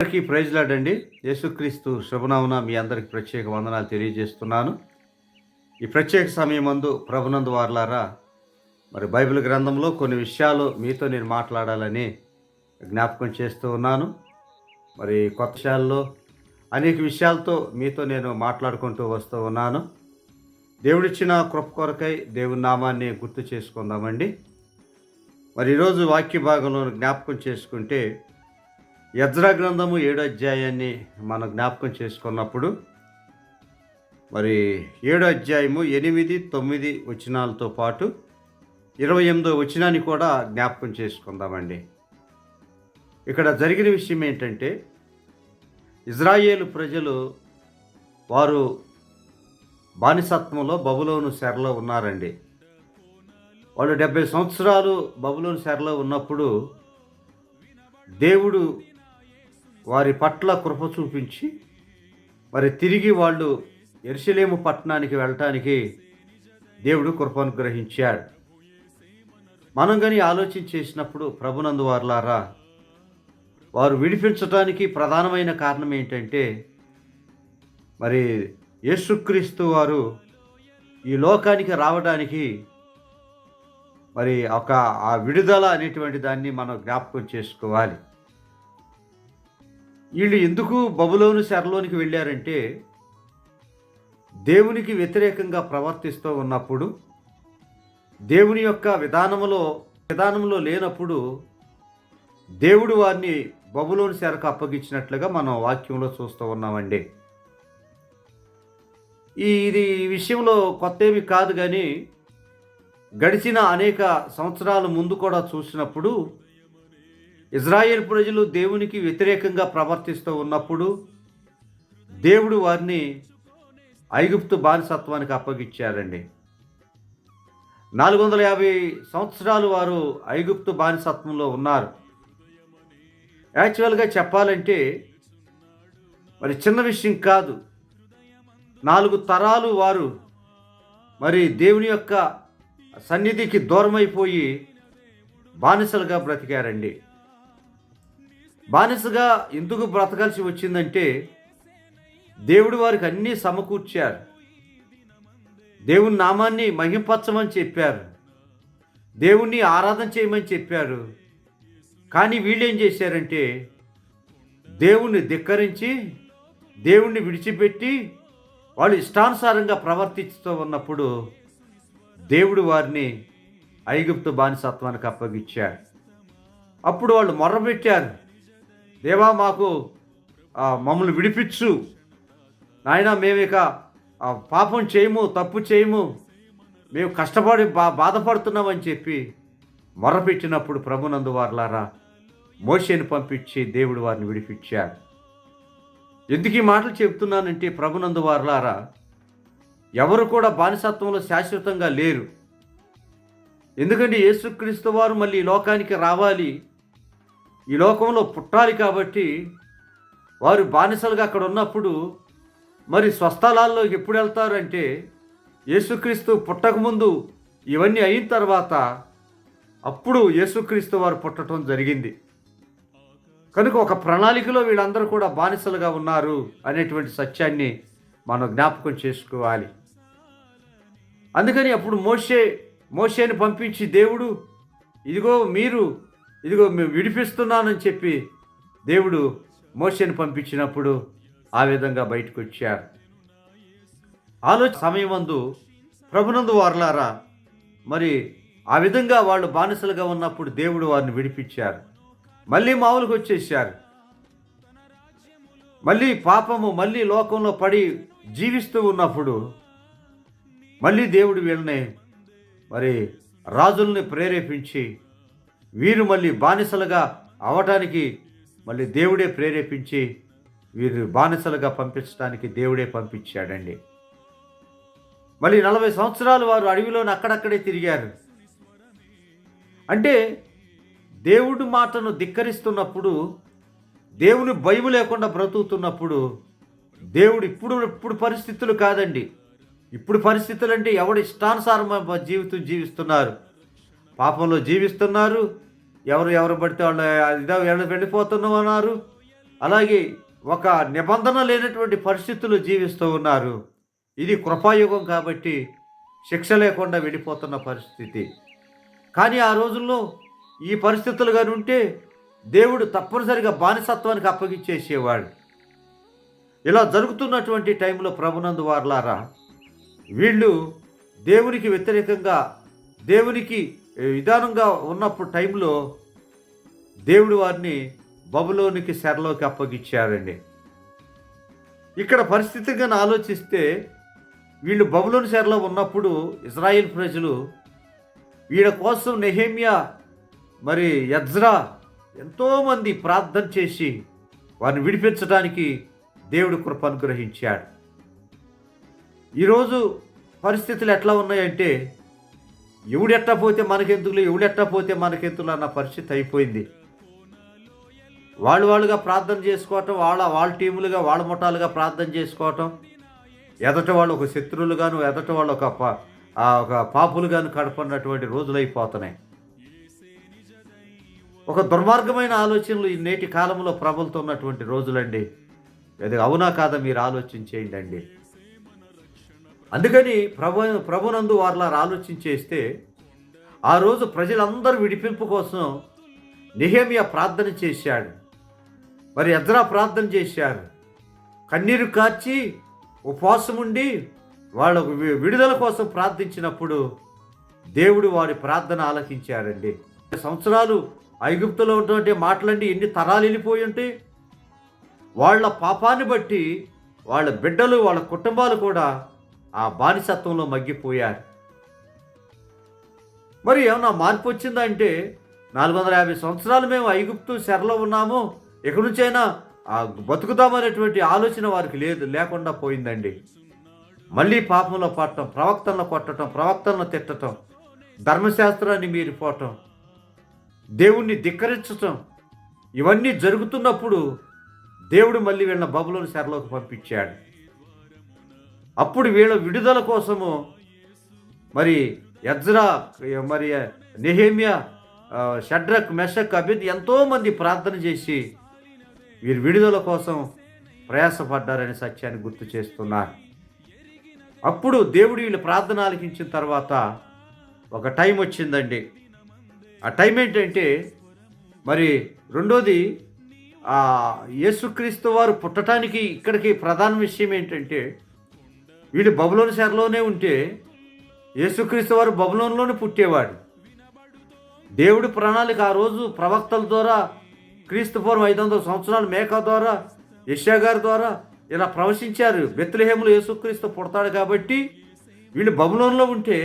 అందరికీ ప్రైజ్ లాడండి యేసుక్రీస్తు శుభనామన మీ అందరికి ప్రత్యేక వందనాలు తెలియజేస్తున్నాను. ఈ ప్రత్యేక సమయం మందు ప్రభునందు వార్లారా మరి బైబిల్ గ్రంథంలో కొన్ని విషయాలు మీతో నేను మాట్లాడాలని జ్ఞాపకం చేస్తూ ఉన్నాను. మరి కొత్త విషయాల్లో అనేక విషయాలతో మీతో నేను మాట్లాడుకుంటూ వస్తూ ఉన్నాను. దేవుడిచ్చిన కృప కొరకై దేవుని నామాన్ని గుర్తు చేసుకుందామండి. మరి ఈరోజు వాక్య భాగంలో జ్ఞాపకం చేసుకుంటే యజ్రా గ్రంథము ఏడో అధ్యాయాన్ని మనం జ్ఞాపకం చేసుకున్నప్పుడు మరి ఏడో అధ్యాయము ఎనిమిది తొమ్మిది వచనాలతో పాటు ఇరవై ఎనిమిదో వచనాన్ని కూడా జ్ఞాపకం చేసుకుందామండి. ఇక్కడ జరిగిన విషయం ఏంటంటే ఇజ్రాయేల్ ప్రజలు వారు బానిసత్వంలో బబులోను సెరలో ఉన్నారండి. వాళ్ళు డెబ్బై సంవత్సరాలు బబులోను సెరలో ఉన్నప్పుడు దేవుడు వారి పట్ల కృప చూపించి మరి తిరిగి వాళ్ళు ఎరుసలేము పట్టణానికి వెళ్ళటానికి దేవుడు కృపను గ్రహించాడు మనం కానీ ఆలోచన చేసినప్పుడు ప్రభునందు వారులారా వారు విడిపించడానికి ప్రధానమైన కారణం ఏంటంటే మరి యేసుక్రీస్తు వారు ఈ లోకానికి రావడానికి మరి ఒక ఆ విడుదల అనేటువంటి దాన్ని మనం జ్ఞాపకం చేసుకోవాలి. వీళ్ళు ఎందుకు బబులోను శరలోనికి వెళ్ళారంటే దేవునికి వ్యతిరేకంగా ప్రవర్తిస్తూ ఉన్నప్పుడు దేవుని యొక్క విధానములో విధానంలో లేనప్పుడు దేవుడు వారిని బబులోని శరకు అప్పగించినట్లుగా మనం వాక్యంలో చూస్తూ ఉన్నామండి. ఈ ఇది ఈ విషయంలో కొత్త ఏమి కాదు కానీ గడిచిన అనేక సంవత్సరాల ముందు కూడా చూసినప్పుడు ఇజ్రాయేల్ ప్రజలు దేవునికి వ్యతిరేకంగా ప్రవర్తిస్తూ ఉన్నప్పుడు దేవుడు వారిని ఐగుప్తు బానిసత్వానికి అప్పగించారండి నాలుగు వందల యాభై సంవత్సరాలు వారు ఐగుప్తు బానిసత్వంలో ఉన్నారు. యాక్చువల్గా చెప్పాలంటే మరి చిన్న విషయం కాదు. నాలుగు తరాలు వారు మరి దేవుని యొక్క సన్నిధికి దూరమైపోయి బానిసలుగా బ్రతికారండి. బానిసగా ఎందుకు బ్రతకాల్సి వచ్చిందంటే దేవుడు వారికి అన్నీ సమకూర్చారు. దేవుని నామాన్ని మహింపరచమని చెప్పారు. దేవుణ్ణి ఆరాధన చేయమని చెప్పారు. కానీ వీళ్ళేం చేశారంటే దేవుణ్ణి ధిక్కరించి దేవుణ్ణి విడిచిపెట్టి వాళ్ళు ఇష్టానుసారంగా ప్రవర్తిస్తూ ఉన్నప్పుడు దేవుడు వారిని ఐగుప్తు బానిసత్వానికి అప్పగించాడు. అప్పుడు వాళ్ళు మొర్రబెట్టారు దేవా మాకు మమ్మల్ని విడిపించు. నాయన మేము ఇక పాపం చేయము తప్పు చేయము. మేము కష్టపడి బా బాధపడుతున్నామని చెప్పి మొరపెట్టినప్పుడు ప్రభునందు వారులారా మోషేని పంపించి దేవుడు వారిని విడిపించాడు. ఎందుకు ఈ మాటలు చెప్తున్నానంటే ప్రభునందు వారులారా ఎవరు కూడా బానిసత్వంలో శాశ్వతంగా లేరు. ఎందుకంటే యేసుక్రీస్తు వారు మళ్ళీ లోకానికి రావాలి ఈ లోకంలో పుట్టాలి కాబట్టి వారు బానిసలుగా అక్కడ ఉన్నప్పుడు మరి స్వస్థలాల్లో ఎప్పుడు వెళ్తారంటే యేసుక్రీస్తు పుట్టకముందు ఇవన్నీ అయిన తర్వాత అప్పుడు యేసుక్రీస్తు వారు పుట్టడం జరిగింది. కనుక ఒక ప్రణాళికలో వీళ్ళందరూ కూడా బానిసలుగా ఉన్నారు అనేటువంటి సత్యాన్ని మనం జ్ఞాపకం చేసుకోవాలి. అందుకని అప్పుడు మోషే మోషేని పంపించి దేవుడు ఇదిగో మీరు ఇదిగో మేము విడిపిస్తున్నానని చెప్పి దేవుడు మోషని పంపించినప్పుడు ఆ విధంగా బయటకు వచ్చారు. ఆలోచన సమయమందు ప్రభునందు వారలారా మరి ఆ విధంగా వాళ్ళు బానిసలుగా ఉన్నప్పుడు దేవుడు వారిని విడిపించారు. మళ్ళీ మామూలుగా వచ్చేసారు మళ్ళీ పాపము మళ్ళీ లోకంలో పడి జీవిస్తూ ఉన్నప్పుడు మళ్ళీ దేవుడు వీళ్ళని మరి రాజుల్ని ప్రేరేపించి వీరు మళ్ళీ బానిసలుగా అవటానికి మళ్ళీ దేవుడే ప్రేరేపించి వీరు బానిసలుగా పంపించడానికి దేవుడే పంపించాడండి. మళ్ళీ నలభై సంవత్సరాలు వారు అడవిలోని అక్కడక్కడే తిరిగారు. అంటే దేవుడి మాటను ధిక్కరిస్తున్నప్పుడు దేవుని భయం లేకుండా బ్రతుకుతున్నప్పుడు దేవుడు ఇప్పుడు ఇప్పుడు పరిస్థితులు కాదండి. ఇప్పుడు పరిస్థితులు అంటే ఎవడు ఇష్టానుసారం జీవితం జీవిస్తున్నారు. పాపంలో జీవిస్తున్నారు. ఎవరు ఎవరు పడితే వాళ్ళు ఇదో వెళ్ళిపోతున్నాం అన్నారు. అలాగే ఒక నిబంధన లేనటువంటి పరిస్థితులు జీవిస్తూ ఉన్నారు. ఇది కృపాయుగం కాబట్టి శిక్ష లేకుండా వెళ్ళిపోతున్న పరిస్థితి. కానీ ఆ రోజుల్లో ఈ పరిస్థితులు కానీ ఉంటే దేవుడు తప్పనిసరిగా బానిసత్వానికి అప్పగించేసేవాడు. ఇలా జరుగుతున్నటువంటి టైంలో ప్రభునందు వార్లారా వీళ్ళు దేవునికి వ్యతిరేకంగా దేవునికి విధానంగా ఉన్నప్పుడు టైంలో దేవుడు వారిని బబులోనికి శరలోకి అప్పగించారండి ఇక్కడ పరిస్థితిగా ఆలోచిస్తే వీళ్ళు బబులోని శరలో ఉన్నప్పుడు ఇజ్రాయిల్ ప్రజలు వీళ్ళ కోసం నెహేమియా మరి యజ్రా ఎంతోమంది ప్రార్థన చేసి వారిని విడిపించడానికి దేవుడు కృప అనుగ్రహించాడు. ఈరోజు పరిస్థితులు ఎట్లా ఉన్నాయంటే ఎవడెట్టా పోతే మనకెందుకులు ఎవడెట్టా పోతే మనకెందుకులు అన్న పరిస్థితి అయిపోయింది. వాళ్ళు వాళ్ళుగా ప్రార్థన చేసుకోవటం వాళ్ళ వాళ్ళ టీములుగా వాళ్ళ ముఠాలుగా ప్రార్థన చేసుకోవటం ఎదట వాళ్ళు ఒక శత్రువులుగాను ఎదట వాళ్ళు ఒక పా ఒక పాపులుగాను కడపడినటువంటి రోజులు అయిపోతున్నాయి. ఒక దుర్మార్గమైన ఆలోచనలు ఈ నేటి కాలంలో ప్రబలుతున్నటువంటి రోజులండి. అది అవునా కాదా మీరు ఆలోచించేయండి అండి. అందుకని ప్రభు ప్రభునందు వారిలా ఆలోచించేస్తే ఆ రోజు ప్రజలందరూ విడిపింపు కోసం నిహేమియా ప్రార్థన చేశాడు. మరి ఎద్రా ప్రార్థన చేశారు కన్నీరు కార్చి ఉపవాసం ఉండి వాళ్ళ విడుదల కోసం ప్రార్థించినప్పుడు దేవుడు వారి ప్రార్థన ఆలకించారండి సంవత్సరాలు ఐగుప్తులో ఉన్నటువంటి మాటలండి ఎన్ని తరాలు వెళ్ళిపోయి ఉంటే వాళ్ళ పాపాన్ని బట్టి వాళ్ళ బిడ్డలు వాళ్ళ కుటుంబాలు కూడా ఆ బానిసత్వంలో మగ్గిపోయారు. మరి ఏమన్నా మార్పు వచ్చిందా అంటే నాలుగు వందల యాభై సంవత్సరాలు మేము ఐగుప్తు శరలో ఉన్నాము ఎక్కడి నుంచైనా ఆ బతుకుదామనేటువంటి ఆలోచన వారికి లేదు లేకుండా పోయిందండి. మళ్ళీ పాపంలో పడటం ప్రవక్తలను కొట్టడం ప్రవక్తలను తిట్టడం ధర్మశాస్త్రాన్ని మీరిపోవటం దేవుణ్ణి ధిక్కరించటం ఇవన్నీ జరుగుతున్నప్పుడు దేవుడు మళ్ళీ వీళ్ళ బబులను శరలోకి పంపించాడు. అప్పుడు వీళ్ళ విడుదల కోసము మరి యజ్రా మరి నెహేమియా షడ్రక్ మెషక్ అభిద్ ఎంతోమంది ప్రార్థన చేసి వీరు విడుదల కోసం ప్రయాసపడ్డారని సత్యాన్ని గుర్తు చేస్తున్నారు. అప్పుడు దేవుడు వీళ్ళు ప్రార్థన ఆలకించిన తర్వాత ఒక టైం వచ్చిందండి. ఆ టైం ఏంటంటే మరి రెండోది యేసుక్రీస్తు వారు పుట్టడానికి ఇక్కడికి ప్రధాన విషయం ఏంటంటే వీడు బబులోని శరలోనే ఉంటే యేసుక్రీస్తు వారు బబులోన్లోనే పుట్టేవాడు. దేవుడి ప్రణాళిక ఆ రోజు ప్రవక్తల ద్వారా క్రీస్తు పూర్వం ఐదు వందల సంవత్సరాలు మేకా ద్వారా యష్యా గారి ద్వారా ఇలా ప్రవశించారు. బెత్లహేములు యేసుక్రీస్తు పుడతాడు కాబట్టి వీళ్ళు బబులోన్లో ఉంటే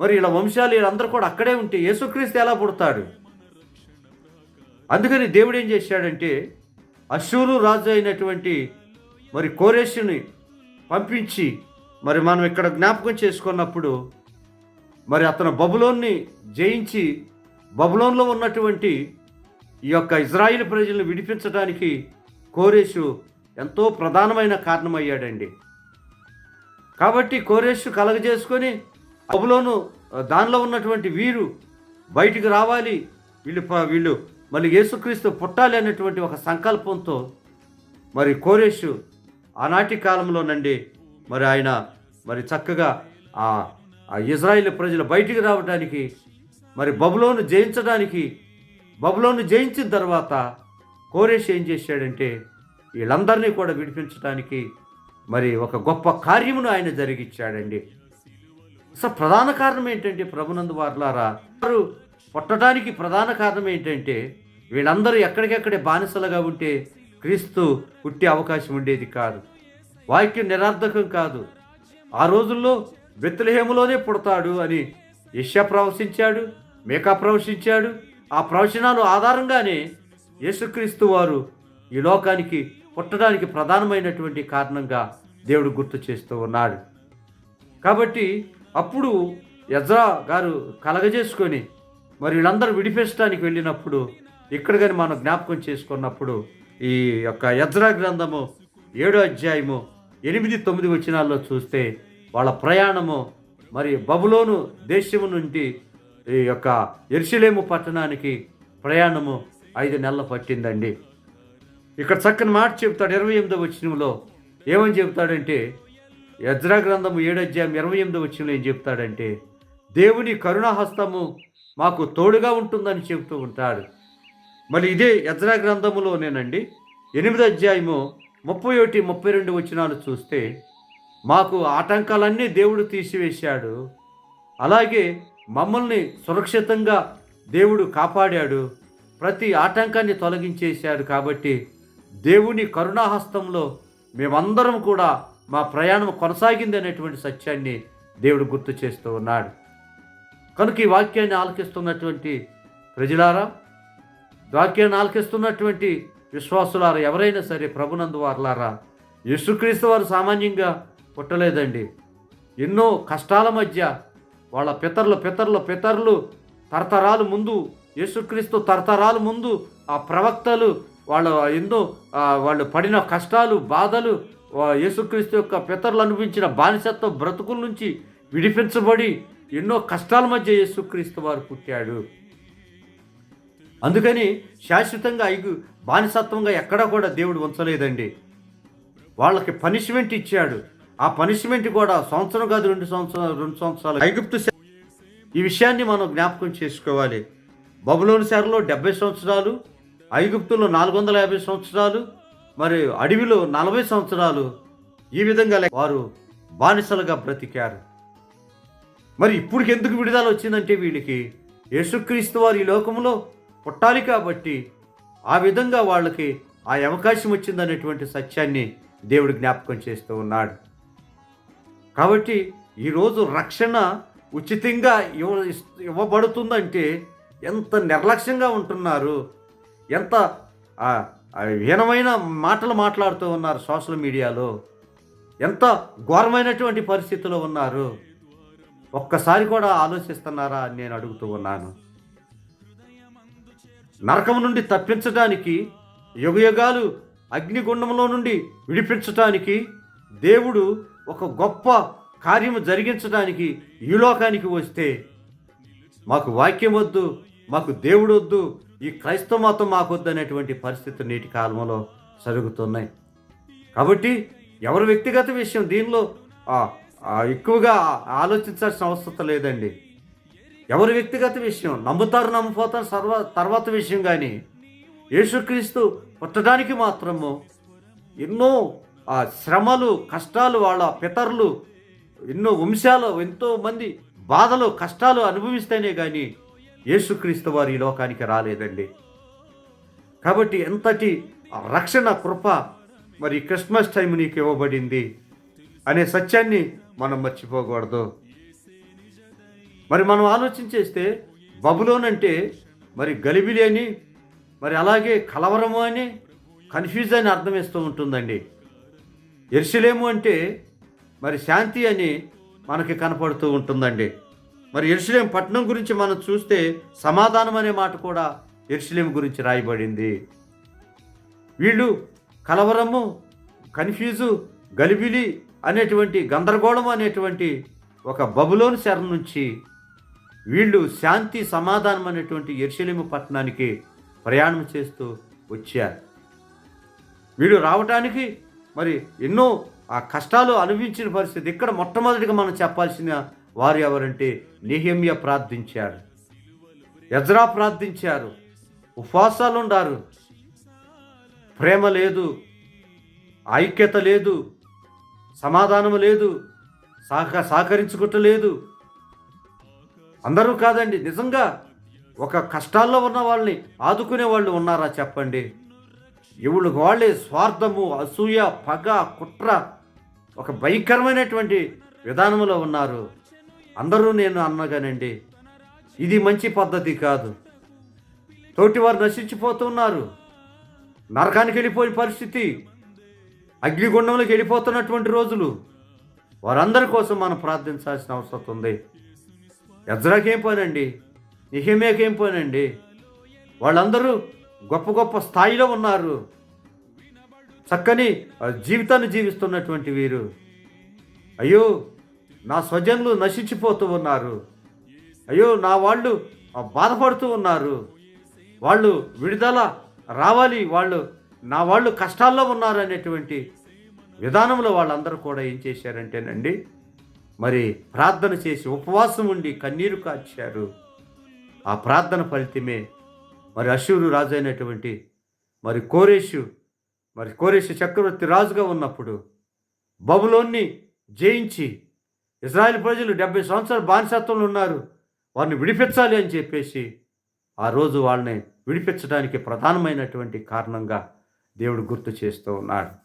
మరి ఇలా వంశాలు వీళ్ళందరూ కూడా అక్కడే ఉంటే యేసుక్రీస్తు ఎలా పుడతాడు? అందుకని దేవుడు ఏం చేశాడంటే అశూరు రాజు అయినటువంటి మరి కోరేషుని పంపించి మరి మనం ఇక్కడ జ్ఞాపకం చేసుకున్నప్పుడు మరి అతను బబులోన్ని జయించి బబులోన్లో ఉన్నటువంటి ఈ యొక్క ఇజ్రాయిల్ ప్రజలను విడిపించడానికి కోరేషు ఎంతో ప్రధానమైన కారణమయ్యాడండి. కాబట్టి కోరేషు కలగజేసుకొని బబులోను దానిలో ఉన్నటువంటి వీరు బయటికి రావాలి వీళ్ళు ప- వీళ్ళు మళ్ళీ యేసుక్రీస్తు పుట్టాలి అనేటువంటి ఒక సంకల్పంతో మరి కోరేషు ఆనాటి కాలంలోనండి మరి ఆయన మరి చక్కగా ఆ ఆ ఇజ్రాయిల్ ప్రజలు బయటికి రావడానికి మరి బబులోను జయించడానికి బబులోను జయించిన తర్వాత కోరేష్ ఏం చేశాడంటే వీళ్ళందరినీ కూడా విడిపించడానికి మరి ఒక గొప్ప కార్యమును ఆయన జరిగించాడండి అసలు ప్రధాన కారణం ఏంటంటే ప్రభునందు వార్లారా వారు పుట్టడానికి ప్రధాన కారణం ఏంటంటే వీళ్ళందరూ ఎక్కడికెక్కడే బానిసలుగా ఉంటే క్రీస్తు పుట్టే అవకాశం ఉండేది కాదు. వాక్యం నిరర్ధకం కాదు. ఆ రోజుల్లో బెత్తలహేములోనే పుడతాడు అని యష్యా ప్రవశించాడు మేకా ప్రవశించాడు ఆ ప్రవచనాలు ఆధారంగానే యేసుక్రీస్తు వారు ఈ లోకానికి పుట్టడానికి ప్రధానమైనటువంటి కారణంగా దేవుడు గుర్తు చేస్తూ ఉన్నాడు. కాబట్టి అప్పుడు యజ్రా గారు కలగజేసుకొని మరి వీళ్ళందరూ విడిపించడానికి వెళ్ళినప్పుడు ఇక్కడ కానీ మనం జ్ఞాపకం చేసుకున్నప్పుడు ఈ యొక్క యజ్రా గ్రంథము ఏడో అధ్యాయము ఎనిమిది తొమ్మిది వచనాల్లో చూస్తే వాళ్ళ ప్రయాణము మరి బబులోను దేశము నుండి ఈ యొక్క ఎరుసలేము పట్టణానికి ప్రయాణము ఐదు నెలలు పట్టిందండి. ఇక్కడ చక్కని మాట చెప్తాడు ఇరవై ఎనిమిదో వచ్చినంలో ఏమని చెప్తాడంటే యజ్రా గ్రంథము ఏడు అధ్యాయం ఇరవై ఎనిమిదో వచ్చినంలో ఏం చెప్తాడంటే దేవుని కరుణాహస్తము మాకు తోడుగా ఉంటుందని చెబుతూ ఉంటాడు. మరి ఇదే యజ్రా గ్రంథములోనేనండి ఎనిమిది అధ్యాయము ముప్పై ఒకటి ముప్పై రెండు వచనాలు చూస్తే మాకు ఆటంకాలన్నీ దేవుడు తీసివేశాడు. అలాగే మమ్మల్ని సురక్షితంగా దేవుడు కాపాడాడు. ప్రతి ఆటంకాన్ని తొలగించేశాడు కాబట్టి దేవుని కరుణాహస్తంలో మేమందరం కూడా మా ప్రయాణం కొనసాగింది అనేటువంటి సత్యాన్ని దేవుడు గుర్తు చేస్తూ ఉన్నాడు. కనుక ఈ వాక్యాన్ని ఆలకిస్తున్నటువంటి ప్రజలారా వాక్యాన్ని ఆలకిస్తున్నటువంటి విశ్వాసులారా ఎవరైనా సరే ప్రభునందు వారులారా యేసుక్రీస్తు వారు సామాన్యంగా పుట్టలేదండి. ఎన్నో కష్టాల మధ్య వాళ్ళ పితరుల పితరుల పితరులు తరతరాలు ముందు యేసుక్రీస్తు తరతరాలు ముందు ఆ ప్రవక్తలు వాళ్ళ ఎన్నో వాళ్ళు పడిన కష్టాలు బాధలు యేసుక్రీస్తు యొక్క పితరులు అనిపించిన బానిసత్వ బ్రతుకుల నుంచి విడిపించబడి ఎన్నో కష్టాల మధ్య యేసుక్రీస్తు వారు పుట్టాడు. అందుకని శాశ్వతంగా ఐగు బానిసత్వంగా ఎక్కడా కూడా దేవుడు ఉంచలేదండి. వాళ్ళకి పనిష్మెంట్ ఇచ్చాడు. ఆ పనిష్మెంట్ కూడా సంవత్సరం కాదు రెండు సంవత్సరాలు రెండు సంవత్సరాలు. ఐగుప్తు ఈ విషయాన్ని మనం జ్ఞాపకం చేసుకోవాలి. బబులోని శరలో డెబ్బై సంవత్సరాలు ఐగుప్తులో నాలుగు వందల యాభై సంవత్సరాలు మరి అడవిలో నలభై సంవత్సరాలు ఈ విధంగా వారు బానిసలుగా బ్రతికారు. మరి ఇప్పుడు ఎందుకు విడుదల వచ్చిందంటే వీళ్ళకి యేసుక్రీస్తు వారు ఈ లోకంలో పుట్టాలి కాబట్టి ఆ విధంగా వాళ్ళకి ఆ అవకాశం వచ్చిందనేటువంటి సత్యాన్ని దేవుడు జ్ఞాపకం చేస్తూ ఉన్నాడు. కాబట్టి ఈరోజు రక్షణ ఉచితంగా ఇవ్వ ఇవ్వబడుతుందంటే ఎంత నిర్లక్ష్యంగా ఉంటున్నారు ఎంత హీనమైన మాటలు మాట్లాడుతూ ఉన్నారు సోషల్ మీడియాలో ఎంత ఘోరమైనటువంటి పరిస్థితిలో ఉన్నారు. ఒక్కసారి కూడా ఆలోచిస్తున్నారా అని నేను అడుగుతూ ఉన్నాను. నరకం నుండి తప్పించడానికి యుగయుగాలు అగ్నిగుండంలో నుండి విడిపించటానికి దేవుడు ఒక గొప్ప కార్యము జరిగించడానికి ఈ లోకానికి వస్తే మాకు వాక్యం వద్దు మాకు దేవుడు వద్దు ఈ క్రైస్తవ మతం మాకు అనేటువంటి పరిస్థితి నేటి కాలంలో జరుగుతున్నాయి కాబట్టి ఎవరి వ్యక్తిగత విషయం దీనిలో ఎక్కువగా ఆలోచించాల్సిన అవసరం లేదండి. ఎవరి వ్యక్తిగత విషయం నమ్ముతారు నమ్ముపోతారు సర్వ తర్వాత విషయం కానీ యేసుక్రీస్తు పుట్టడానికి మాత్రము ఎన్నో ఆ శ్రమలు కష్టాలు వాళ్ళ పితరులు ఎన్నో వంశాలు ఎంతో మంది బాధలు కష్టాలు అనుభవిస్తేనే కానీ యేసుక్రీస్తు వారు ఈ లోకానికి రాలేదండి. కాబట్టి ఎంతటి రక్షణ కృప మరి క్రిస్మస్ టైం నీకు ఇవ్వబడింది అనే సత్యాన్ని మనం మర్చిపోకూడదు. మరి మనం ఆలోచించేస్తే బబులోన్ అంటే మరి గలిబిలి అని మరి అలాగే కలవరము అని కన్ఫ్యూజ్ అని అర్థమిస్తూ ఉంటుందండి. ఎరుసలేము అంటే మరి శాంతి అని మనకి కనపడుతూ ఉంటుందండి. మరి ఎరుసలేం పట్టణం గురించి మనం చూస్తే సమాధానం అనే మాట కూడా ఎరుసలేం గురించి రాయబడింది. వీళ్ళు కలవరము కన్ఫ్యూజు గలిబిలి అనేటువంటి గందరగోళం అనేటువంటి ఒక బబులోని శరణ్ నుంచి వీళ్ళు శాంతి సమాధానం అనేటువంటి ఎర్షలేము పట్టణానికి ప్రయాణం చేస్తూ వచ్చారు. వీళ్ళు రావటానికి మరి ఎన్నో ఆ కష్టాలు అనుభవించిన పరిస్థితి ఇక్కడ మొట్టమొదటిగా మనం చెప్పాల్సిన వారు ఎవరంటే నిహమ్య ప్రార్థించారు. ఎజ్రా ప్రార్థించారు. ఉపవాసాలు ఉండారు. ప్రేమ లేదు. ఐక్యత లేదు. సమాధానం లేదు. సహక సహకరించుకుంటలేదు అందరూ కాదండి నిజంగా ఒక కష్టాల్లో ఉన్న వాళ్ళని ఆదుకునే వాళ్ళు ఉన్నారా చెప్పండి? ఇవుడు వాళ్ళే స్వార్థము అసూయ పగ కుట్ర ఒక భయంకరమైనటువంటి విధానంలో ఉన్నారు. అందరూ నేను అన్నగానండి ఇది మంచి పద్ధతి కాదు. తోటివారు నశించిపోతున్నారు నరకానికి వెళ్ళిపోయిన పరిస్థితి అగ్నిగుండంలోకి వెళ్ళిపోతున్నటువంటి రోజులు. వారందరి కోసం మనం ప్రార్థించాల్సిన అవసరం ఉంది. ఎజ్రాకేం పోనండి నిహమేకేం పోనండి వాళ్ళందరూ గొప్ప గొప్ప స్థాయిలో ఉన్నారు. చక్కని జీవితాన్ని జీవిస్తున్నటువంటి వీరు. అయ్యో నా స్వజనులు నశించిపోతూ ఉన్నారు. అయ్యో నా వాళ్ళు బాధపడుతూ ఉన్నారు. వాళ్ళు విడుదల రావాలి వాళ్ళు నా వాళ్ళు కష్టాల్లో ఉన్నారు అనేటువంటి విధానంలో వాళ్ళందరూ కూడా ఏం చేశారంటేనండి మరి ప్రార్థన చేసి ఉపవాసం ఉండి కన్నీరు కాచారు. ఆ ప్రార్థన ఫలితమే మరి అశూరు రాజు అయినటువంటి మరి కోరేషు మరి కోరేషు చక్రవర్తి రాజుగా ఉన్నప్పుడు బబులోన్ని జయించి ఇజ్రాయెల్ ప్రజలు డెబ్బై సంవత్సరాలు బానిసత్వంలో ఉన్నారు వారిని విడిపించాలి అని చెప్పేసి ఆ రోజు వాళ్ళని విడిపించడానికి ప్రధానమైనటువంటి కారణంగా దేవుడు గుర్తు చేస్తూ ఉన్నాడు.